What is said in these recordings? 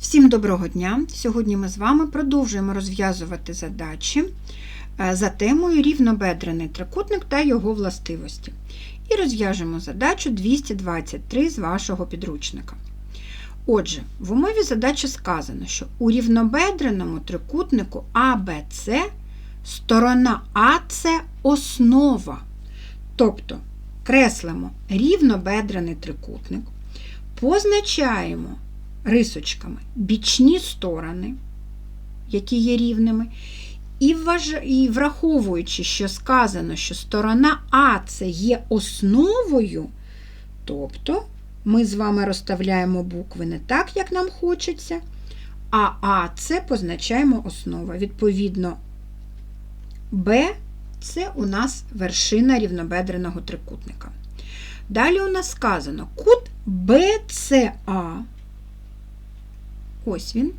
Всім доброго дня! Сьогодні ми з вами продовжуємо розв'язувати задачі е, за темою рівнобедрений трикутник та його властивості. І розв'яжемо задачу 223 з вашого підручника. Отже, в умові задачі сказано, що у рівнобедреному трикутнику АБЦ сторона А це основа. Тобто креслимо рівнобедрений трикутник, позначаємо рисочками бічні сторони, які є рівними, і, і враховуючи, що сказано, що сторона А це є основою, тобто ми з вами розставляємо букви не так, як нам хочеться, а А це позначаємо основа. Відповідно, Б це у нас вершина рівнобедреного трикутника. Далі у нас сказано кут BCA ось він,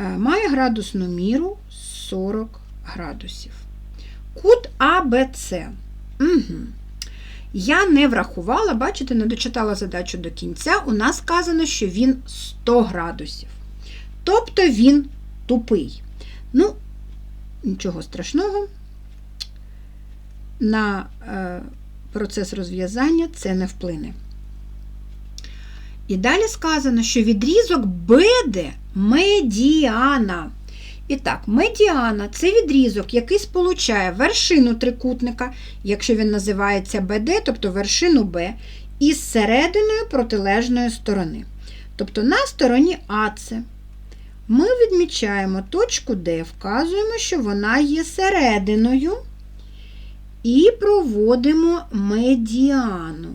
е, має градусну міру 40 градусів. Кут АБЦ. Угу. Я не врахувала, бачите, не дочитала задачу до кінця. У нас сказано, що він 100 градусів. Тобто він тупий. Ну, нічого страшного. На е, процес розв'язання це не вплине. І далі сказано, що відрізок БД медіана. І так, медіана це відрізок, який сполучає вершину трикутника, якщо він називається БД, тобто вершину Б, із серединою протилежної сторони. Тобто на стороні АЦ. Ми відмічаємо точку Д, вказуємо, що вона є серединою, і проводимо медіану.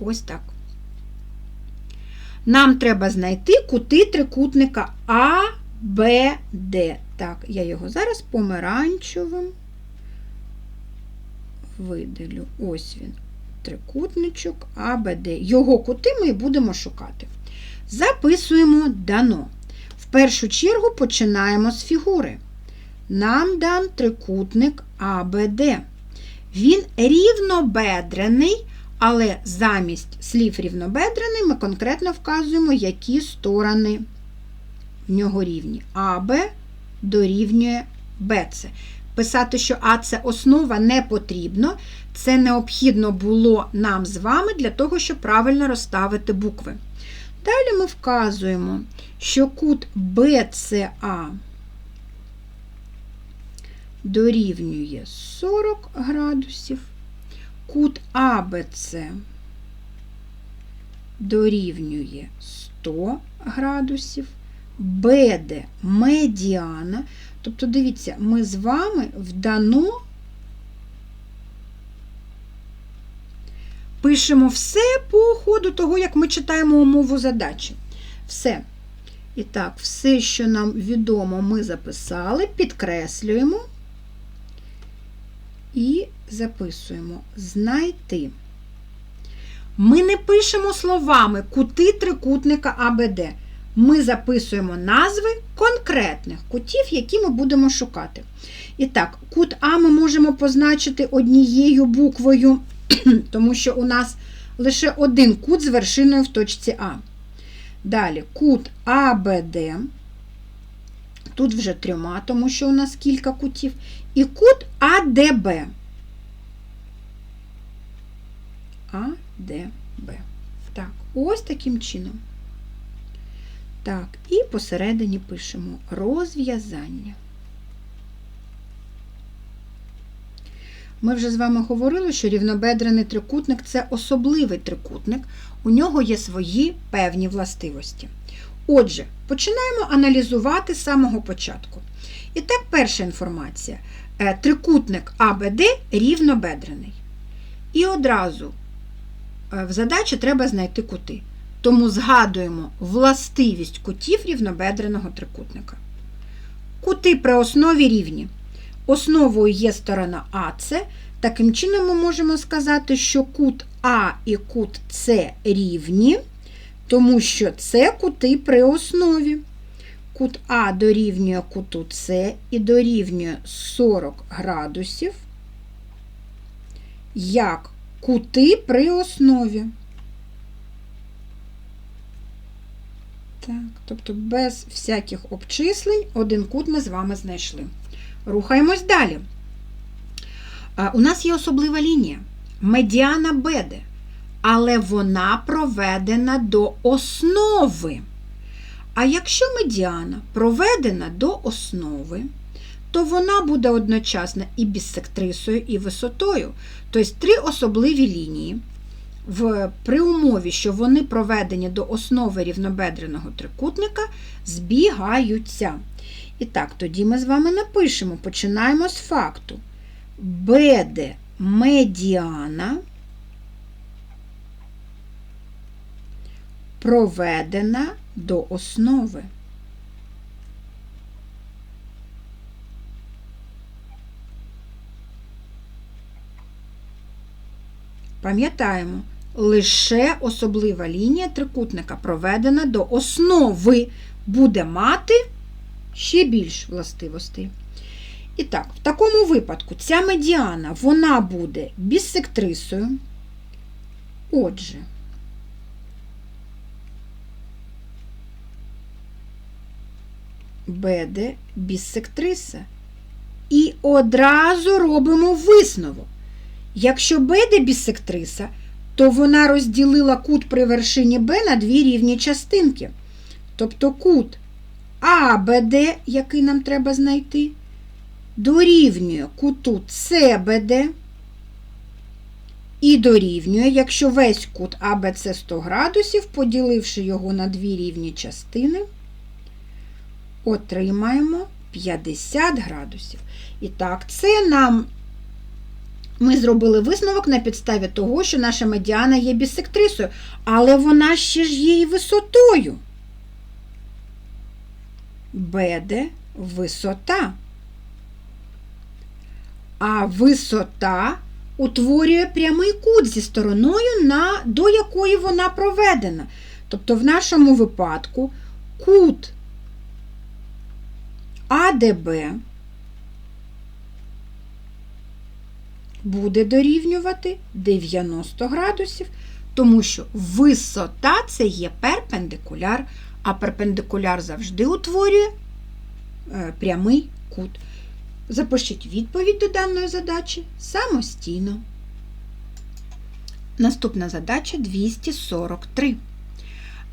Ось так. Нам треба знайти кути трикутника А, Б, Д. Так, я його зараз помаранчевим видалю. Ось він, трикутничок А, Б, Д. Його кути ми будемо шукати. Записуємо дано. В першу чергу починаємо з фігури. Нам дан трикутник АБД. Він рівнобедрений, але замість слів рівнобедрений ми конкретно вказуємо, які сторони в нього рівні. АБ дорівнює БЦ. Писати, що А це основа не потрібно. Це необхідно було нам з вами для того, щоб правильно розставити букви. Далі ми вказуємо, що кут BCA дорівнює 40 градусів кут АБЦ дорівнює 100 градусів, БД медіана. Тобто, дивіться, ми з вами вдано пишемо все по ходу того, як ми читаємо умову задачі. Все. І так, все, що нам відомо, ми записали, підкреслюємо і записуємо знайти. Ми не пишемо словами кути трикутника АБД. Ми записуємо назви конкретних кутів, які ми будемо шукати. І так, кут А ми можемо позначити однією буквою, тому що у нас лише один кут з вершиною в точці А. Далі кут АБД. Тут вже трьома, тому що у нас кілька кутів. І кут АДБ. АДБ. Так, ось таким чином. Так, і посередині пишемо розв'язання. Ми вже з вами говорили, що рівнобедрений трикутник це особливий трикутник, у нього є свої певні властивості. Отже, починаємо аналізувати з самого початку. І так, перша інформація. Е, трикутник АБД рівнобедрений. І одразу е, в задачі треба знайти кути. Тому згадуємо властивість кутів рівнобедреного трикутника. Кути при основі рівні. Основою є сторона АЦ. Таким чином, ми можемо сказати, що кут А і кут С рівні, тому що це кути при основі. Кут А дорівнює куту С і дорівнює 40 градусів, як кути при основі. Так, тобто без всяких обчислень один кут ми з вами знайшли. Рухаємось далі. А, У нас є особлива лінія медіана беде, але вона проведена до основи. А якщо медіана проведена до основи, то вона буде одночасно і біссектрисою, і висотою. Тобто три особливі лінії. В, При умові, що вони проведені до основи рівнобедреного трикутника, збігаються. І так, тоді ми з вами напишемо, починаємо з факту. БД медіана проведена до основи. Пам'ятаємо, лише особлива лінія трикутника проведена до основи, буде мати ще більш властивостей. І так, в такому випадку ця медіана вона буде біссектрисою. Отже, беде біссектриса. І одразу робимо висновок. Якщо беде біссектриса, то вона розділила кут при вершині Б на дві рівні частинки. Тобто кут АБД, який нам треба знайти, дорівнює куту СБД і дорівнює, якщо весь кут АБЦ 100 градусів, поділивши його на дві рівні частини, отримаємо 50 градусів. І так, це нам ми зробили висновок на підставі того, що наша медіана є бісектрисою, але вона ще ж є і висотою. Беде висота. А висота утворює прямий кут зі стороною, на, до якої вона проведена. Тобто, в нашому випадку кут АДБ буде дорівнювати 90 градусів, тому що висота це є перпендикуляр, а перпендикуляр завжди утворює е, прямий кут. Запишіть відповідь до даної задачі самостійно. Наступна задача 243.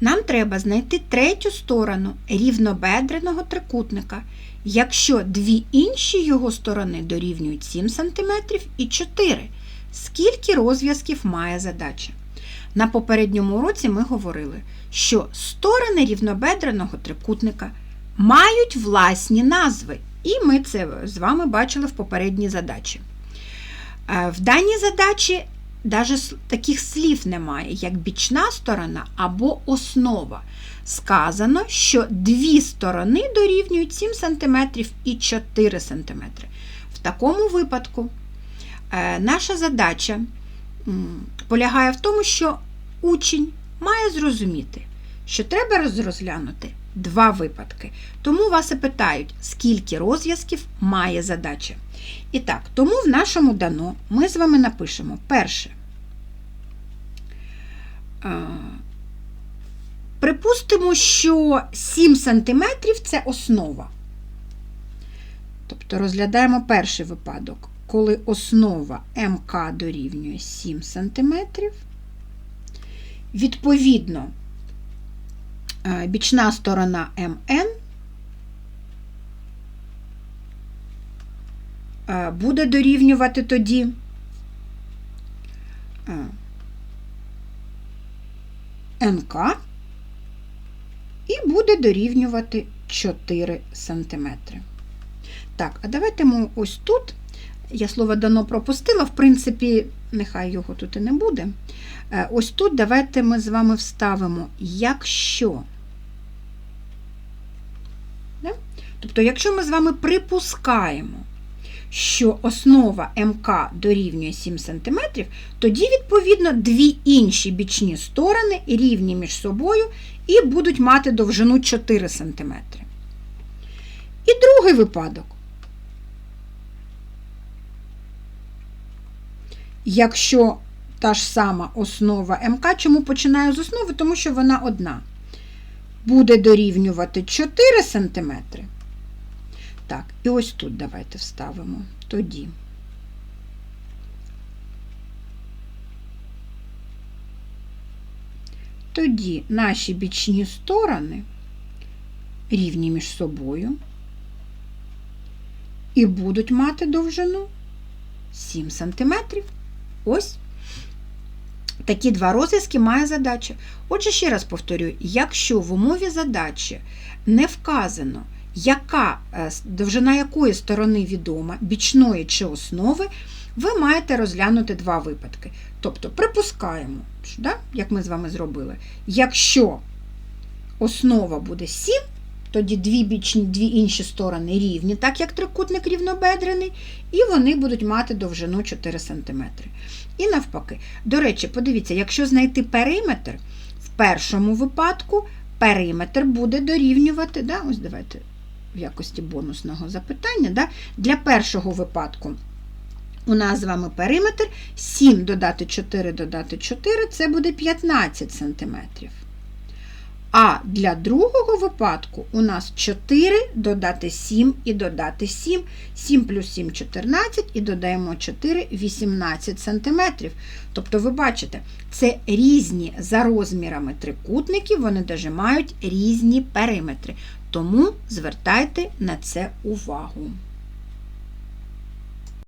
Нам треба знайти третю сторону рівнобедреного трикутника, якщо дві інші його сторони дорівнюють 7 см і 4 Скільки розв'язків має задача? На попередньому уроці ми говорили, що сторони рівнобедреного трикутника мають власні назви, і ми це з вами бачили в попередній задачі. Е, в даній задачі навіть таких слів немає, як бічна сторона або основа. Сказано, що дві сторони дорівнюють 7 см і 4 см. В такому випадку е, наша задача полягає в тому, що учень має зрозуміти, що треба розглянути два випадки. Тому вас і питають, скільки розв'язків має задача. І так, тому в нашому дано ми з вами напишемо перше. Припустимо, що 7 см це основа. Тобто розглядаємо перший випадок, коли основа МК дорівнює 7 см. Відповідно, бічна сторона МН буде дорівнювати тоді е, НК і буде дорівнювати 4 см. Так, а давайте ми ось тут, я слово дано пропустила, в принципі, нехай його тут і не буде. Е, ось тут давайте ми з вами вставимо, якщо. Тобто, якщо ми з вами припускаємо, що основа МК дорівнює 7 см, тоді, відповідно, дві інші бічні сторони рівні між собою і будуть мати довжину 4 см. І другий випадок. Якщо та ж сама основа МК, чому починаю з основи? Тому що вона одна. буде дорівнювати 4 см. Так, і ось тут давайте вставимо. Тоді. Тоді наші бічні сторони рівні між собою і будуть мати довжину 7 см. Ось такі два розв'язки має задача. Отже, ще раз повторюю, якщо в умові задачі не вказано, яка е, довжина якої сторони відома, бічної чи основи, ви маєте розглянути два випадки. Тобто, припускаємо, що, да, як ми з вами зробили, якщо основа буде 7, тоді дві бічні, дві інші сторони рівні, так як трикутник рівнобедрений, і вони будуть мати довжину 4 см. І навпаки. До речі, подивіться, якщо знайти периметр, в першому випадку периметр буде дорівнювати, да, ось давайте в якості бонусного запитання, да, для першого випадку. У нас з вами периметр 7 додати 4 додати 4 це буде 15 см. А для другого випадку у нас 4 додати 7 і додати 7. 7 плюс 7 14 і додаємо 4 18 см. Тобто, ви бачите, це різні за розмірами трикутники, вони даже мають різні периметри. Тому звертайте на це увагу.